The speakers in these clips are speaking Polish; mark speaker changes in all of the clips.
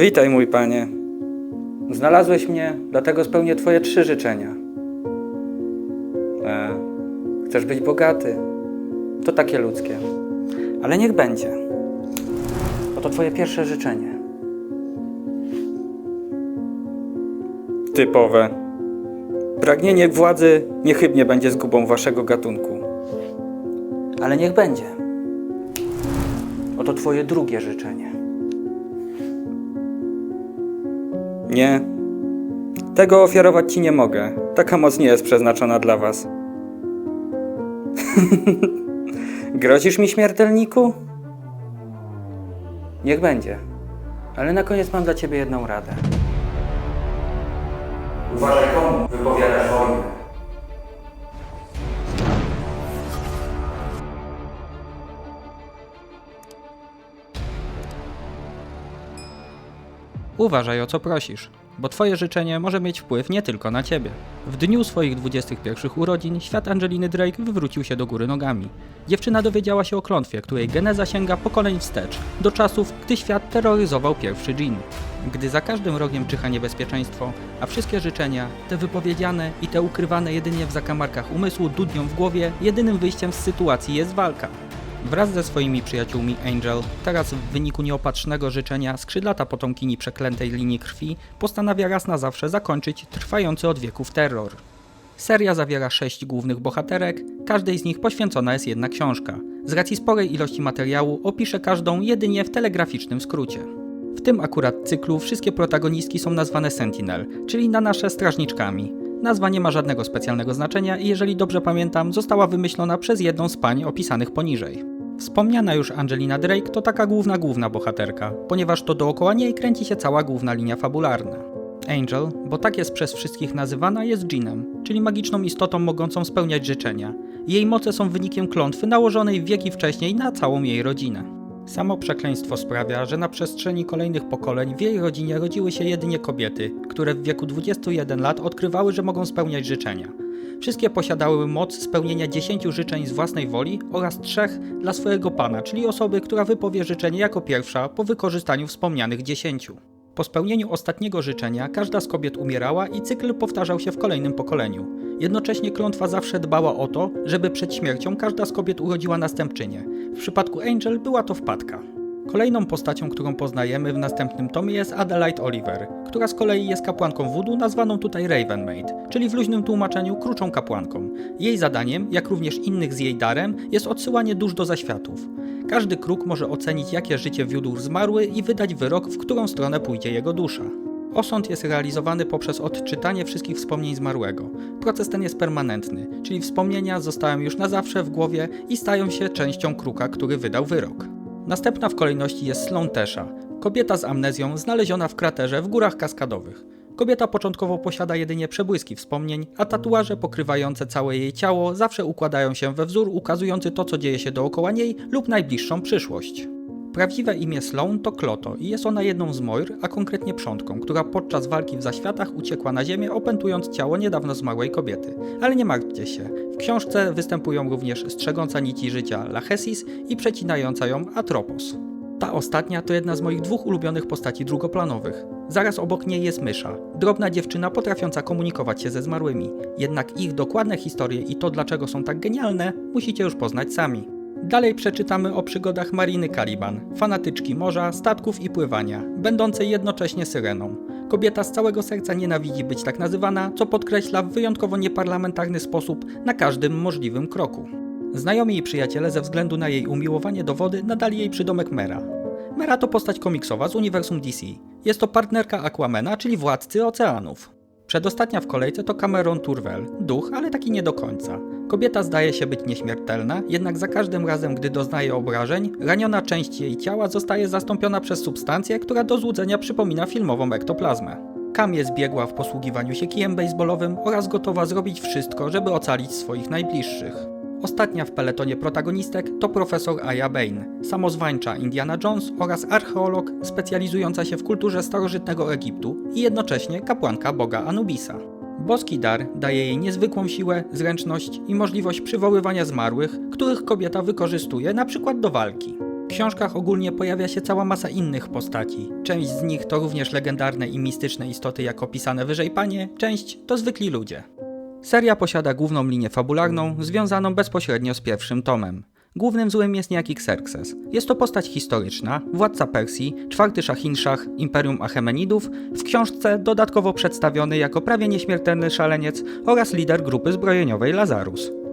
Speaker 1: Witaj, mój panie. Znalazłeś mnie, dlatego spełnię twoje trzy życzenia. E, chcesz być bogaty? To takie ludzkie. Ale niech będzie. Oto twoje pierwsze życzenie. Typowe. Pragnienie władzy niechybnie będzie zgubą waszego gatunku. Ale niech będzie. Oto twoje drugie życzenie. Nie. Tego ofiarować ci nie mogę. Taka moc nie jest przeznaczona dla was. Grozisz mi, śmiertelniku? Niech będzie. Ale na koniec mam dla ciebie jedną radę. Uważaj komu wypowiadasz wojnę.
Speaker 2: Uważaj o co prosisz, bo twoje życzenie może mieć wpływ nie tylko na ciebie. W dniu swoich 21 urodzin świat Angeliny Drake wywrócił się do góry nogami. Dziewczyna dowiedziała się o klątwie, której geneza sięga pokoleń wstecz, do czasów, gdy świat terroryzował pierwszy dżin. Gdy za każdym rogiem czyha niebezpieczeństwo, a wszystkie życzenia, te wypowiedziane i te ukrywane jedynie w zakamarkach umysłu dudnią w głowie, jedynym wyjściem z sytuacji jest walka. Wraz ze swoimi przyjaciółmi Angel, teraz w wyniku nieopatrznego życzenia skrzydlata potomkini przeklętej linii krwi, postanawia raz na zawsze zakończyć trwający od wieków terror. Seria zawiera sześć głównych bohaterek, każdej z nich poświęcona jest jedna książka. Z racji sporej ilości materiału opiszę każdą jedynie w telegraficznym skrócie. W tym akurat cyklu wszystkie protagonistki są nazwane Sentinel, czyli na nasze strażniczkami. Nazwa nie ma żadnego specjalnego znaczenia i jeżeli dobrze pamiętam, została wymyślona przez jedną z pań opisanych poniżej. Wspomniana już Angelina Drake to taka główna główna bohaterka, ponieważ to dookoła niej kręci się cała główna linia fabularna. Angel, bo tak jest przez wszystkich nazywana, jest dżinem, czyli magiczną istotą mogącą spełniać życzenia. Jej moce są wynikiem klątwy nałożonej wieki wcześniej na całą jej rodzinę. Samo przekleństwo sprawia, że na przestrzeni kolejnych pokoleń w jej rodzinie rodziły się jedynie kobiety, które w wieku 21 lat odkrywały, że mogą spełniać życzenia. Wszystkie posiadały moc spełnienia 10 życzeń z własnej woli oraz trzech dla swojego pana, czyli osoby, która wypowie życzenie jako pierwsza po wykorzystaniu wspomnianych 10. Po spełnieniu ostatniego życzenia każda z kobiet umierała i cykl powtarzał się w kolejnym pokoleniu. Jednocześnie klątwa zawsze dbała o to, żeby przed śmiercią każda z kobiet urodziła następczynię. W przypadku Angel była to wpadka. Kolejną postacią, którą poznajemy w następnym tomie jest Adelaide Oliver, która z kolei jest kapłanką voodoo nazwaną tutaj Raven Maid, czyli w luźnym tłumaczeniu kruczą kapłanką. Jej zadaniem, jak również innych z jej darem, jest odsyłanie dusz do zaświatów. Każdy kruk może ocenić, jakie życie wiódł zmarły i wydać wyrok, w którą stronę pójdzie jego dusza. Osąd jest realizowany poprzez odczytanie wszystkich wspomnień zmarłego. Proces ten jest permanentny, czyli wspomnienia zostają już na zawsze w głowie i stają się częścią kruka, który wydał wyrok. Następna w kolejności jest Sloan Tesha, kobieta z amnezją znaleziona w kraterze w górach kaskadowych. Kobieta początkowo posiada jedynie przebłyski wspomnień, a tatuaże pokrywające całe jej ciało zawsze układają się we wzór ukazujący to, co dzieje się dookoła niej lub najbliższą przyszłość. Prawdziwe imię Sloan to Kloto i jest ona jedną z Moir, a konkretnie przątką, która podczas walki w zaświatach uciekła na ziemię, opętując ciało niedawno zmarłej kobiety. Ale nie martwcie się, w książce występują również strzegąca nici życia Lachesis i przecinająca ją Atropos. Ta ostatnia to jedna z moich dwóch ulubionych postaci drugoplanowych. Zaraz obok niej jest Mysza, drobna dziewczyna potrafiąca komunikować się ze zmarłymi. Jednak ich dokładne historie i to dlaczego są tak genialne, musicie już poznać sami. Dalej przeczytamy o przygodach Mariny Caliban, fanatyczki morza, statków i pływania, będącej jednocześnie syreną. Kobieta z całego serca nienawidzi być tak nazywana, co podkreśla w wyjątkowo nieparlamentarny sposób na każdym możliwym kroku. Znajomi i przyjaciele ze względu na jej umiłowanie do wody nadali jej przydomek Mera. Mera to postać komiksowa z uniwersum DC. Jest to partnerka Aquamena, czyli władcy oceanów. Przedostatnia w kolejce to Cameron Turwell, duch, ale taki nie do końca. Kobieta zdaje się być nieśmiertelna, jednak za każdym razem, gdy doznaje obrażeń, raniona część jej ciała zostaje zastąpiona przez substancję, która do złudzenia przypomina filmową ektoplazmę. Cam jest biegła w posługiwaniu się kijem baseballowym oraz gotowa zrobić wszystko, żeby ocalić swoich najbliższych. Ostatnia w peletonie protagonistek to profesor Aya Bain, samozwańcza Indiana Jones oraz archeolog specjalizująca się w kulturze starożytnego Egiptu i jednocześnie kapłanka boga Anubisa. Boski dar daje jej niezwykłą siłę, zręczność i możliwość przywoływania zmarłych, których kobieta wykorzystuje na przykład do walki. książkach ogólnie pojawia się cała masa innych postaci. Część z nich to również legendarne i mistyczne istoty, jak opisane wyżej panie, część to zwykli ludzie. Seria posiada główną linię fabularną, związaną bezpośrednio z pierwszym tomem. Głównym złym jest niejaki Xerxes. Jest to postać historyczna, władca Persji, czwarty Szahinszach, Imperium Achemenidów, w książce dodatkowo przedstawiony jako prawie nieśmiertelny szaleniec oraz lider grupy zbrojeniowej Lazarus.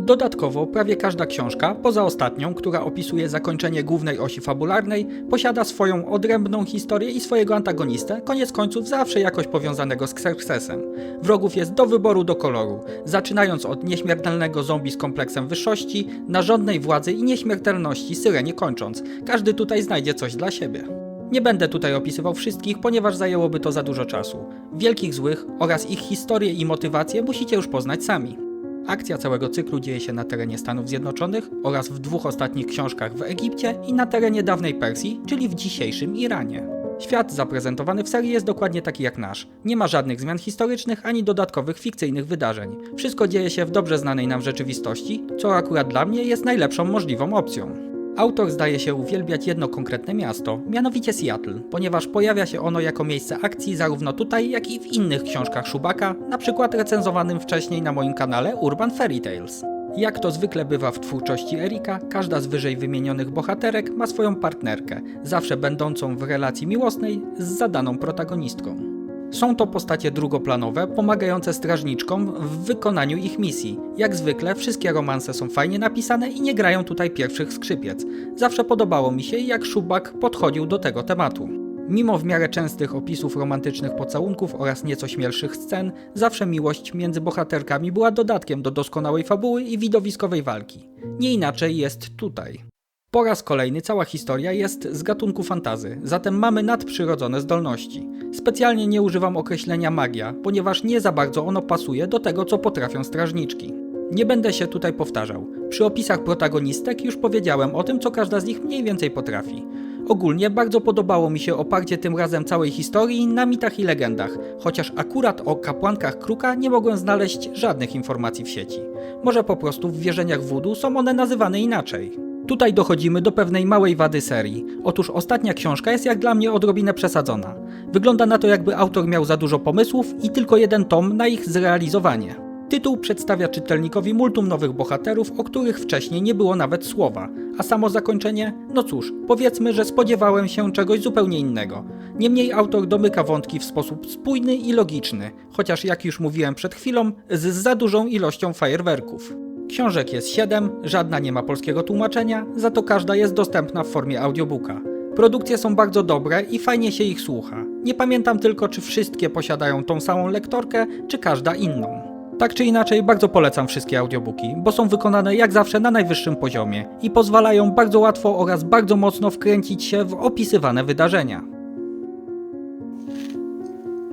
Speaker 2: Dodatkowo prawie każda książka, poza ostatnią, która opisuje zakończenie głównej osi fabularnej, posiada swoją odrębną historię i swojego antagonistę, koniec końców zawsze jakoś powiązanego z Xerxesem. Wrogów jest do wyboru do koloru, zaczynając od nieśmiertelnego zombie z kompleksem wyższości, narządnej władzy i nieśmiertelności syrenie kończąc. Każdy tutaj znajdzie coś dla siebie. Nie będę tutaj opisywał wszystkich, ponieważ zajęłoby to za dużo czasu. Wielkich złych oraz ich historię i motywacje musicie już poznać sami. Akcja całego cyklu dzieje się na terenie Stanów Zjednoczonych oraz w dwóch ostatnich książkach w Egipcie i na terenie dawnej Persji, czyli w dzisiejszym Iranie. Świat zaprezentowany w serii jest dokładnie taki jak nasz. Nie ma żadnych zmian historycznych ani dodatkowych fikcyjnych wydarzeń. Wszystko dzieje się w dobrze znanej nam rzeczywistości, co akurat dla mnie jest najlepszą możliwą opcją. Autor zdaje się uwielbiać jedno konkretne miasto, mianowicie Seattle, ponieważ pojawia się ono jako miejsce akcji zarówno tutaj, jak i w innych książkach Schubaka, na przykład recenzowanym wcześniej na moim kanale Urban Fairy Tales. Jak to zwykle bywa w twórczości Erika, każda z wyżej wymienionych bohaterek ma swoją partnerkę, zawsze będącą w relacji miłosnej z zadaną protagonistką. Są to postacie drugoplanowe, pomagające strażniczkom w wykonaniu ich misji. Jak zwykle, wszystkie romanse są fajnie napisane i nie grają tutaj pierwszych skrzypiec. Zawsze podobało mi się, jak Szubak podchodził do tego tematu. Mimo w miarę częstych opisów romantycznych pocałunków oraz nieco śmielszych scen, zawsze miłość między bohaterkami była dodatkiem do doskonałej fabuły i widowiskowej walki. Nie inaczej jest tutaj. Po raz kolejny cała historia jest z gatunku fantazy, zatem mamy nadprzyrodzone zdolności. Specjalnie nie używam określenia magia, ponieważ nie za bardzo ono pasuje do tego, co potrafią strażniczki. Nie będę się tutaj powtarzał. Przy opisach protagonistek już powiedziałem o tym, co każda z nich mniej więcej potrafi. Ogólnie bardzo podobało mi się oparcie tym razem całej historii na mitach i legendach, chociaż akurat o kapłankach kruka nie mogłem znaleźć żadnych informacji w sieci. Może po prostu w wierzeniach voodoo są one nazywane inaczej. Tutaj dochodzimy do pewnej małej wady serii. Otóż ostatnia książka jest jak dla mnie odrobinę przesadzona. Wygląda na to, jakby autor miał za dużo pomysłów i tylko jeden tom na ich zrealizowanie. Tytuł przedstawia czytelnikowi multum nowych bohaterów, o których wcześniej nie było nawet słowa, a samo zakończenie, no cóż, powiedzmy, że spodziewałem się czegoś zupełnie innego. Niemniej autor domyka wątki w sposób spójny i logiczny, chociaż jak już mówiłem przed chwilą, z za dużą ilością fajerwerków. Książek jest 7, żadna nie ma polskiego tłumaczenia, za to każda jest dostępna w formie audiobooka. Produkcje są bardzo dobre i fajnie się ich słucha. Nie pamiętam tylko, czy wszystkie posiadają tą samą lektorkę, czy każda inną. Tak czy inaczej, bardzo polecam wszystkie audiobooki, bo są wykonane jak zawsze na najwyższym poziomie i pozwalają bardzo łatwo oraz bardzo mocno wkręcić się w opisywane wydarzenia.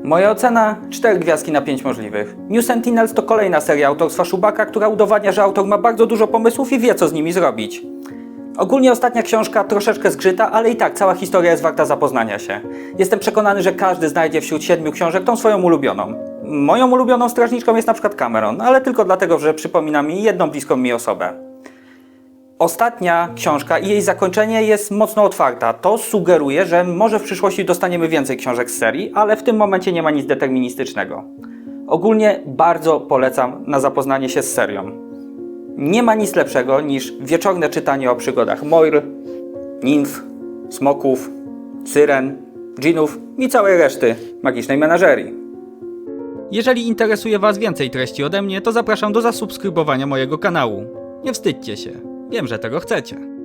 Speaker 1: Moja ocena 4 gwiazdki na 5 możliwych. New Sentinels to kolejna seria autorstwa Szubaka, która udowadnia, że autor ma bardzo dużo pomysłów i wie co z nimi zrobić. Ogólnie ostatnia książka troszeczkę zgrzyta, ale i tak cała historia jest warta zapoznania się. Jestem przekonany, że każdy znajdzie wśród siedmiu książek tą swoją ulubioną. Moją ulubioną strażniczką jest na przykład Cameron, ale tylko dlatego, że przypomina mi jedną bliską mi osobę. Ostatnia książka i jej zakończenie jest mocno otwarta. To sugeruje, że może w przyszłości dostaniemy więcej książek z serii, ale w tym momencie nie ma nic deterministycznego. Ogólnie bardzo polecam na zapoznanie się z serią. Nie ma nic lepszego niż wieczorne czytanie o przygodach Moir, nimf, smoków, syren, dżinów i całej reszty magicznej menażerii.
Speaker 2: Jeżeli interesuje Was więcej treści ode mnie, to zapraszam do zasubskrybowania mojego kanału. Nie wstydźcie się, wiem, że tego chcecie.